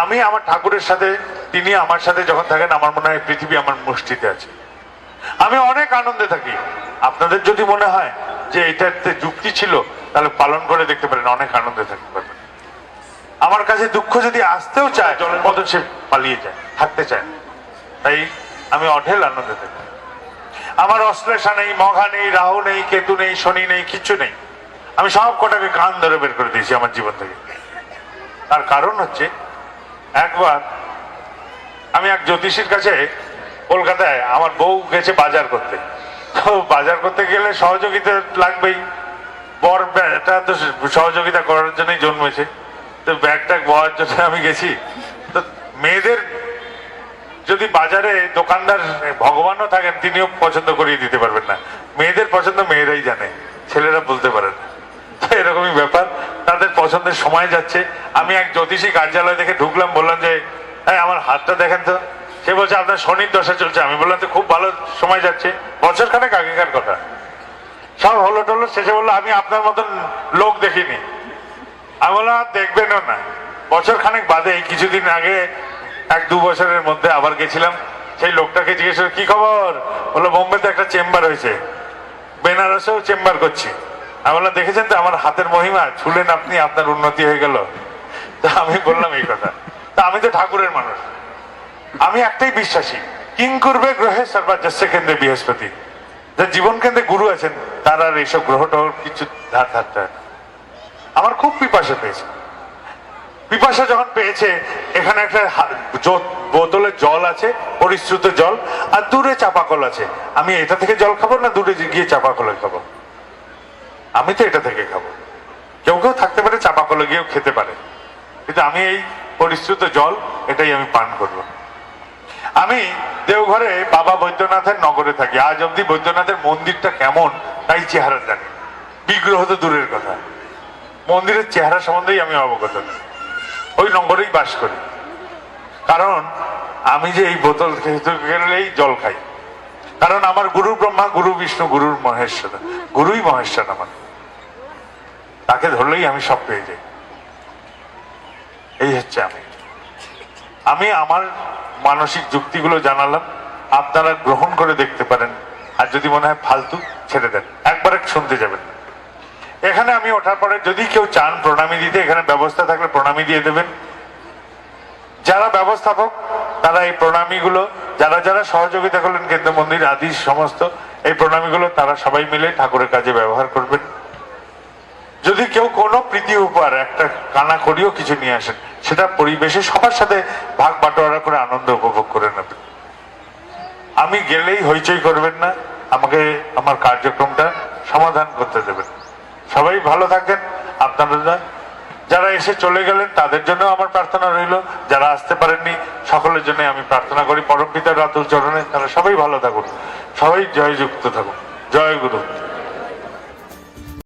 আমি আমার ঠাকুরের সাথে, তিনি আমার সাথে যখন থাকেন, আমার মনে হয় পৃথিবী আমার মুষ্টিতে আছে। আমি অনেক আনন্দে থাকি। আপনাদের যদি মনে হয় যে এটাতে যুক্তি ছিল, তাহলে পালন করে দেখতে পারেন, অনেক আনন্দে থাকতে পারবেন আমার কাছে দুঃখ যদি আসতেও চায় জলের মতন সে পালিয়ে যায় থাকতে চায়। তাই আমি অঢেল আনন্দে থাকি। আমার অশ্লেষা নেই মঘা নেই, রাহু নেই, কেতু নেই, শনি নেই কিচ্ছু নেই। আমি সব কটাকে কান ধরে বের করে দিয়েছি আমার জীবন থেকে। তার কারণ হচ্ছে একবার আমি এক জ্যোতিষীর কাছে কলকাতায় আমার বউ গেছে বাজার করতে। তো বাজার করতে গেলে সহযোগিতা লাগবেই। বর এটা তো সহযোগিতা করার জন্যই জন্মেছে। তো ব্যাগ ট্যাগ বওয়ার জন্য আমি গেছি। তো মেয়েদের যদি বাজারে দোকানদার ভগবানও থাকেন, তিনিও পছন্দ করিয়ে দিতে পারবেন না। মেয়েদের পছন্দ মেয়েরাই জানে ছেলেরা বলতে পারেন না তো এরকমই ব্যাপার পছন্দের সময় যাচ্ছে। আমি এক জ্যোতিষী কার্যালয় দেখে ঢুকলাম, বললাম যে হ্যাঁ আমার হাতটা দেখেন তো। সে বলছে, আপনার শনির দশা চলছে। আমি বললাম, তো খুব ভালো সময় যাচ্ছে। বছর খানেক আগেকার কথা। সব হলো টলো শেষে বলল, আমি আপনার মতন লোক দেখিনি। আমি বললাম, আর দেখবেনও না। বছর খানেক বাদে কিছুদিন আগে, এক দু বছরের মধ্যে আবার গেছিলাম। সেই লোকটাকে জিজ্ঞেস কি খবর? বলল, বোম্বেতে একটা চেম্বার হয়েছে। বেনারসেও চেম্বার করছি। আমি দেখেছেন তো আমার হাতের মহিমা? ছুলেন আপনি, আপনার উন্নতি হয়ে গেল। তা আমি বললাম এই কথা। তা আমি তো ঠাকুরের মানুষ। আমি একটাই বিশ্বাসী। কিং করবে গ্রহে সর্বাজস্য কেন্দ্রে বৃহস্পতি। যে জীবন কেন্দ্রে গুরু আছেন, তার আর এইসব গ্রহ টহ কিছু ধার ধারতে হয়। আমার খুব পিপাসা পেয়েছে। পিপাসা যখন পেয়েছে, এখানে একটা বোতলে জল আছে, পরিশ্রুত জল, আর দূরে চাপাকল আছে। আমি এটা থেকে জল খাব না দূরে গিয়ে চাপা চাপাকলে খাব? আমি তো এটা থেকে খাব। কেউ কেউ থাকতে পারে চাপা কলে গিয়েও খেতে পারে। কিন্তু আমি এই পরিশ্রুত জল, এটাই আমি পান করব। আমি দেওঘরে বাবা বৈদ্যনাথের নগরে থাকি। আজ অব্দি বৈদ্যনাথের মন্দিরটা কেমন, তাই চেহারা জানি। বিগ্রহ তো দূরের কথা। মন্দিরের চেহারা সম্বন্ধেই আমি অবগত নই। ওই নগরেই বাস করি। কারণ, আমি যে এই বোতল খেতে গেলেই জল খাই। কারণ আমার গুরু ব্রহ্মা, গুরু বিষ্ণু, গুরুর মহেশ্বর। গুরুই মহেশ্বর আমার। তাকে ধরলেই আমি সব পেয়ে যাই। এই হচ্ছে আমি। আমি আমার মানসিক যুক্তিগুলো জানালাম। আপনারা গ্রহণ করে দেখতে পারেন। আর যদি মনে হয় ফালতু, ছেড়ে দেন। একবার এক শুনতে যাবেন এখানে আমি ওঠার পরে যদি কেউ চান প্রণামী দিতে, এখানে ব্যবস্থা থাকলে প্রণামী দিয়ে দেবেন। যারা ব্যবস্থাপক, তারা এই প্রণামীগুলো, যারা যারা সহযোগিতা করলেন কেন্দ্র মন্দির আদি সমস্ত, এই প্রণামীগুলো তারা সবাই মিলে ঠাকুরের কাজে ব্যবহার করবেন। যদি কেউ কোনো প্রীতি উপহার, একটা কানা করিও কিছু নিয়ে আসেন, সেটা পরিবেশে সবার সাথে ভাগ বাটোয়ারা করে আনন্দ উপভোগ করে নেবেন। আমি গেলেই হইচই করবেন না, আমাকে আমার কার্যক্রমটা সমাধান করতে দেবেন। সবাই ভালো থাকেন, আপনারা যারা এসে চলে গেলেন, তাদের জন্য আমার প্রার্থনা রইল। যারা আসতে পারেননি, সকলের জন্য আমি প্রার্থনা করি। পরম পিতার রাতুল চরণে তারা সবাই ভালো থাকুন। সবাই জয়যুক্ত থাকুন। জয় গুরু।